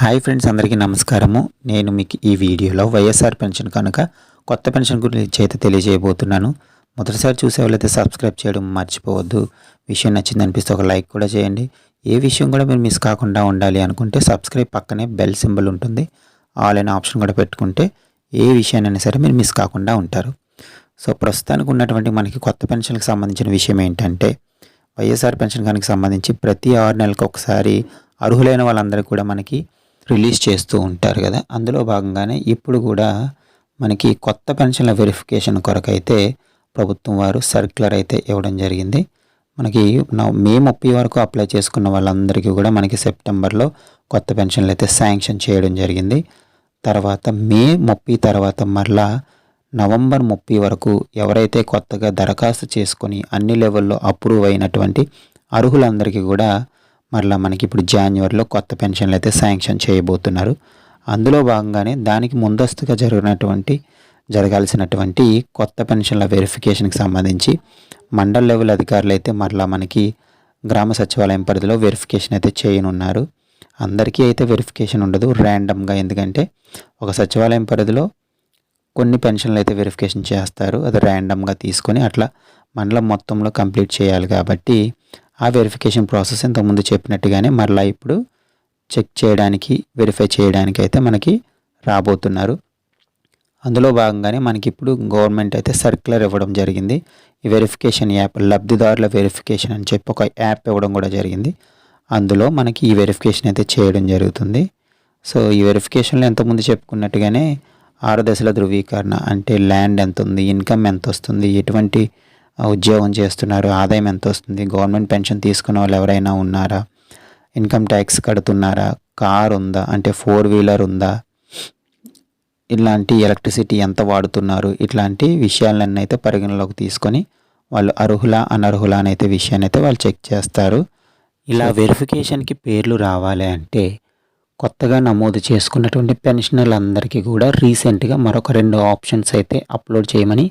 Hi friends అందరికీ నమస్కారము. నేను మీకు ఈ వీడియోలో వైఎస్ఆర్ పెన్షన్ కనుక కొత్త పెన్షన్ గురించి అయితే తెలియజేయబోతున్నాను. మొదటిసారి చూసే వాళ్ళైతే సబ్స్క్రైబ్ చేయడం మర్చిపోవద్దు. విషయం నచ్చింది అనిపిస్తే ఒక లైక్ కూడా చేయండి. ఏ విషయం కూడా మీరు మిస్ కాకుండా ఉండాలి అనుకుంటే సబ్స్క్రైబ్ పక్కనే బెల్ సింబల్ ఉంటుంది. ఆల్ అనే ఆప్షన్ కూడా పెట్టుకుంటే ఏ విషయాన్నైనా సరే మీరు మిస్ కాకుండా ఉంటారు. సో ప్రస్తుతానికి ఉన్నటువంటి మనకి కొత్త పెన్షన్కి సంబంధించిన విషయం ఏంటంటే వైఎస్ఆర్ పెన్షన్ కనుక సంబంధించి ప్రతి ఆరు నెలలకు ఒకసారి అర్హులైన వాళ్ళందరికీ కూడా మనకి రిలీజ్ చేస్తూ ఉంటారు కదా. అందులో భాగంగానే ఇప్పుడు కూడా మనకి కొత్త పెన్షన్ల వెరిఫికేషన్ కొరకైతే ప్రభుత్వం వారు సర్క్యులర్ అయితే ఇవ్వడం జరిగింది. మనకి మే ముప్పై వరకు అప్లై చేసుకున్న వాళ్ళందరికీ కూడా మనకి సెప్టెంబర్లో కొత్త పెన్షన్లు అయితే శాంక్షన్ చేయడం జరిగింది. తర్వాత మే ముప్పై తర్వాత మరలా నవంబర్ ముప్పై వరకు ఎవరైతే కొత్తగా దరఖాస్తు చేసుకొని అన్ని లెవెల్లో అప్రూవ్ అయినటువంటి అర్హులందరికీ కూడా మరలా మనకి ఇప్పుడు జాన్యువరిలో కొత్త పెన్షన్లు అయితే శాంక్షన్ చేయబోతున్నారు. అందులో భాగంగానే దానికి ముందస్తుగా జరిగినటువంటి జరగాల్సినటువంటి కొత్త పెన్షన్ల వెరిఫికేషన్కి సంబంధించి మండల లెవెల్ అధికారులు అయితే మరలా మనకి గ్రామ సచివాలయం పరిధిలో వెరిఫికేషన్ అయితే చేయనున్నారు. అందరికీ అయితే వెరిఫికేషన్ ఉండదు ర్యాండమ్గా ఎందుకంటే ఒక సచివాలయం పరిధిలో కొన్ని పెన్షన్లు అయితే వెరిఫికేషన్ చేస్తారు. అది ర్యాండమ్గా తీసుకొని అట్లా మండలం మొత్తంలో కంప్లీట్ చేయాలి కాబట్టి ఆ వెరిఫికేషన్ ప్రాసెస్ ఇంతకుముందు చెప్పినట్టుగానే మరలా ఇప్పుడు చెక్ చేయడానికి వెరిఫై చేయడానికి అయితే మనకి రాబోతున్నారు. అందులో భాగంగానే మనకి ఇప్పుడు గవర్నమెంట్ అయితే సర్క్యులర్ ఇవ్వడం జరిగింది. ఈ వెరిఫికేషన్ యాప్ లబ్ధిదారుల వెరిఫికేషన్ అని చెప్పి ఒక యాప్ ఇవ్వడం కూడా జరిగింది. అందులో మనకి ఈ వెరిఫికేషన్ అయితే చేయడం జరుగుతుంది. సో ఈ వెరిఫికేషన్లో ఎంతమంది చెప్పుకున్నట్టుగానే ఆరు దశల ధృవీకరణ అంటే ల్యాండ్ ఎంత ఉంది ఇన్కమ్ ఎంత వస్తుంది ఎటువంటి ఉద్యోగం చేస్తున్నారు ఆదాయం ఎంత వస్తుంది గవర్నమెంట్ పెన్షన్ తీసుకున్న వాళ్ళు ఎవరైనా ఉన్నారా? ఇన్కమ్ ట్యాక్స్ కడుతున్నారా? కార్ ఉందా? అంటే ఫోర్ వీలర్ ఉందా? ఇలాంటి ఎలక్ట్రిసిటీ ఎంత వాడుతున్నారు? ఇట్లాంటి విషయాలన్నీ అయితే పరిగణలోకి తీసుకొని వాళ్ళు అర్హుల అనర్హుల అనైతే విషయాన్ని అయితే వాళ్ళు చెక్ చేస్తారు. ఇలా వెరిఫికేషన్కి పేర్లు రావాలి అంటే కొత్తగా నమోదు చేసుకున్నటువంటి పెన్షనర్లందరికీ కూడా రీసెంట్గా మరొక రెండు ఆప్షన్స్ అయితే అప్లోడ్ చేయమని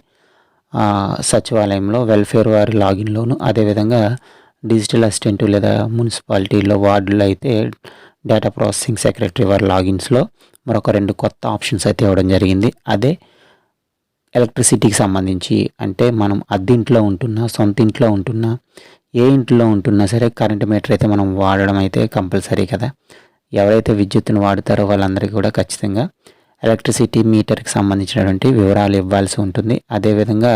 సచివాలయంలో వెల్ఫేర్ వారి లాగిన్లోను అదేవిధంగా డిజిటల్ అసిస్టెంట్ లేదా మున్సిపాలిటీలో వార్డులో అయితే డేటా ప్రాసెసింగ్ సెక్రటరీ వారి లాగిన్స్లో మరొక రెండు కొత్త ఆప్షన్స్ అయితే ఇవ్వడం జరిగింది. అదే ఎలక్ట్రిసిటీకి సంబంధించి అంటే మనం అద్దెంట్లో ఉంటున్నా సొంత ఇంట్లో ఉంటున్నా ఏ ఇంట్లో ఉంటున్నా సరే కరెంట్ మీటర్ అయితే మనం వాడడం అయితే కంపల్సరీ కదా. ఎవరైతే విద్యుత్తును వాడతారో వాళ్ళందరికీ కూడా ఖచ్చితంగా ఎలక్ట్రిసిటీ మీటర్కి సంబంధించినటువంటి వివరాలు ఇవ్వాల్సి ఉంటుంది. అదేవిధంగా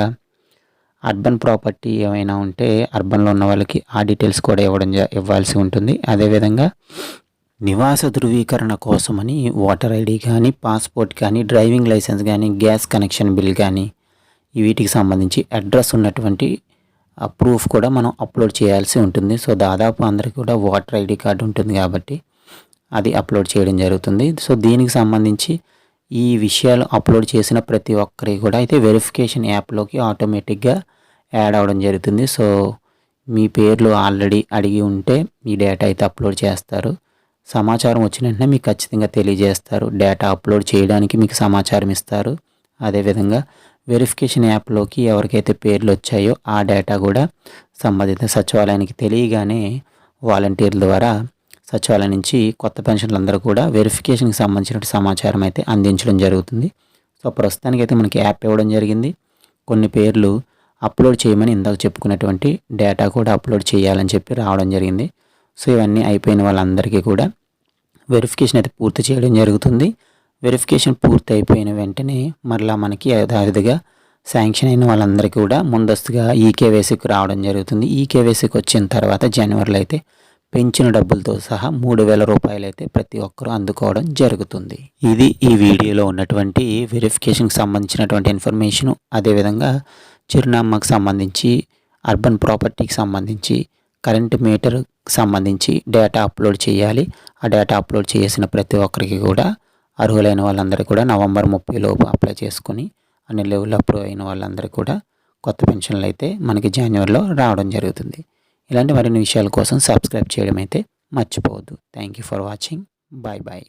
అర్బన్ ప్రాపర్టీ ఏమైనా ఉంటే అర్బన్లో ఉన్న వాళ్ళకి ఆ డీటెయిల్స్ కూడా ఇవ్వడం ఇవ్వాల్సి ఉంటుంది. అదేవిధంగా నివాస ధృవీకరణ కోసమని ఓటర్ ఐడి కానీ పాస్పోర్ట్ కానీ డ్రైవింగ్ లైసెన్స్ కానీ గ్యాస్ కనెక్షన్ బిల్ కానీ వీటికి సంబంధించి అడ్రస్ ఉన్నటువంటి ప్రూఫ్ కూడా మనం అప్లోడ్ చేయాల్సి ఉంటుంది. సో దాదాపు అందరికీ కూడా ఓటర్ ఐడి కార్డు ఉంటుంది కాబట్టి అది అప్లోడ్ చేయడం జరుగుతుంది. సో దీనికి సంబంధించి ఈ విషయాలు అప్లోడ్ చేసిన ప్రతి ఒక్కరికి కూడా అయితే వెరిఫికేషన్ యాప్లోకి ఆటోమేటిక్గా యాడ్ అవ్వడం జరుగుతుంది. సో మీ పేర్లు ఆల్రెడీ అడిగి ఉంటే మీ డేటా అయితే అప్లోడ్ చేస్తారు. సమాచారం వచ్చిన వెంటనే మీకు ఖచ్చితంగా తెలియజేస్తారు. డేటా అప్లోడ్ చేయడానికి మీకు సమాచారం ఇస్తారు. అదేవిధంగా వెరిఫికేషన్ యాప్లోకి ఎవరికైతే పేర్లు వచ్చాయో ఆ డేటా కూడా సంబంధిత సచివాలయానికి తెలియగానే వాలంటీర్ల ద్వారా సచివాలయం నుంచి కొత్త పెన్షన్లు అందరూ కూడా వెరిఫికేషన్కి సంబంధించిన సమాచారం అయితే అందించడం జరుగుతుంది. సో ప్రస్తుతానికి అయితే మనకి యాప్ ఇవ్వడం జరిగింది. కొన్ని పేర్లు అప్లోడ్ చేయమని ఇందాక చెప్పుకున్నటువంటి డేటా కూడా అప్లోడ్ చేయాలని చెప్పి రావడం జరిగింది. సో ఇవన్నీ అయిపోయిన వాళ్ళందరికీ కూడా వెరిఫికేషన్ అయితే పూర్తి చేయడం జరుగుతుంది. వెరిఫికేషన్ పూర్తి అయిపోయిన వెంటనే మరలా మనకి యథావిధిగా శాంక్షన్ అయిన వాళ్ళందరికీ కూడా ముందస్తుగా ఈకేవేసీకి రావడం జరుగుతుంది. ఈకేవేసీకి వచ్చిన తర్వాత జనవరిలో అయితే పెంచిన డబ్బులతో సహా మూడు వేల రూపాయలైతే ప్రతి ఒక్కరూ అందుకోవడం జరుగుతుంది. ఇది ఈ వీడియోలో ఉన్నటువంటి వెరిఫికేషన్కి సంబంధించినటువంటి ఇన్ఫర్మేషను అదేవిధంగా చిరునామాకు సంబంధించి అర్బన్ ప్రాపర్టీకి సంబంధించి కరెంట్ మీటర్కి సంబంధించి డేటా అప్లోడ్ చేయాలి. ఆ డేటా అప్లోడ్ చేసిన ప్రతి ఒక్కరికి కూడా అర్హులైన వాళ్ళందరికీ కూడా నవంబర్ ముప్పై లోపు అప్లై చేసుకుని అన్ని లెవెల్ అప్రూవ్ అయిన వాళ్ళందరికీ కూడా కొత్త పెన్షన్లు అయితే మనకి జనవరిలో రావడం జరుగుతుంది. ఇలాంటి మరిన్ని విషయాల కోసం సబ్స్క్రైబ్ చేయడం అయితే మర్చిపోవద్దు. Thank you for watching bye bye